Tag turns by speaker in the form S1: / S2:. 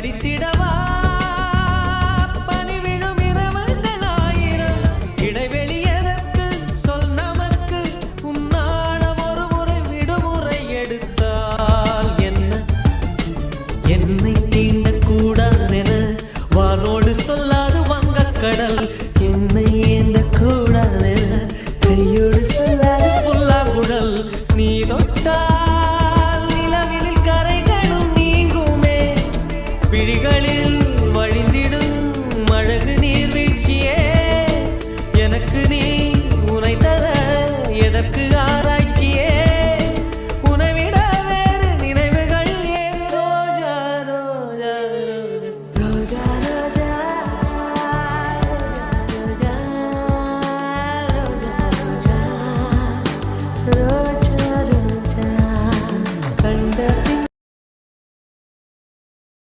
S1: படித்திடவா? பனிவிழும் இரவுகள் ஆயிரம். இடைவெளி எதற்கு? சொல் நமக்கு. உன்னாடம் ஒரு முறை விடுமுறை எடுத்தால் என்ன? என்னை தீண்டக் வானோடு சொல்லாது வங்கக்கடல். என்னை ஏந்தக் கையோடு சொல்லாது புல்லாங்குழல். நீ விழிகளில் வழிந்திடும் அழகு நீர்வீழ்ச்சியே. எனக்கு நீ உனை தர எதற்கு ஆ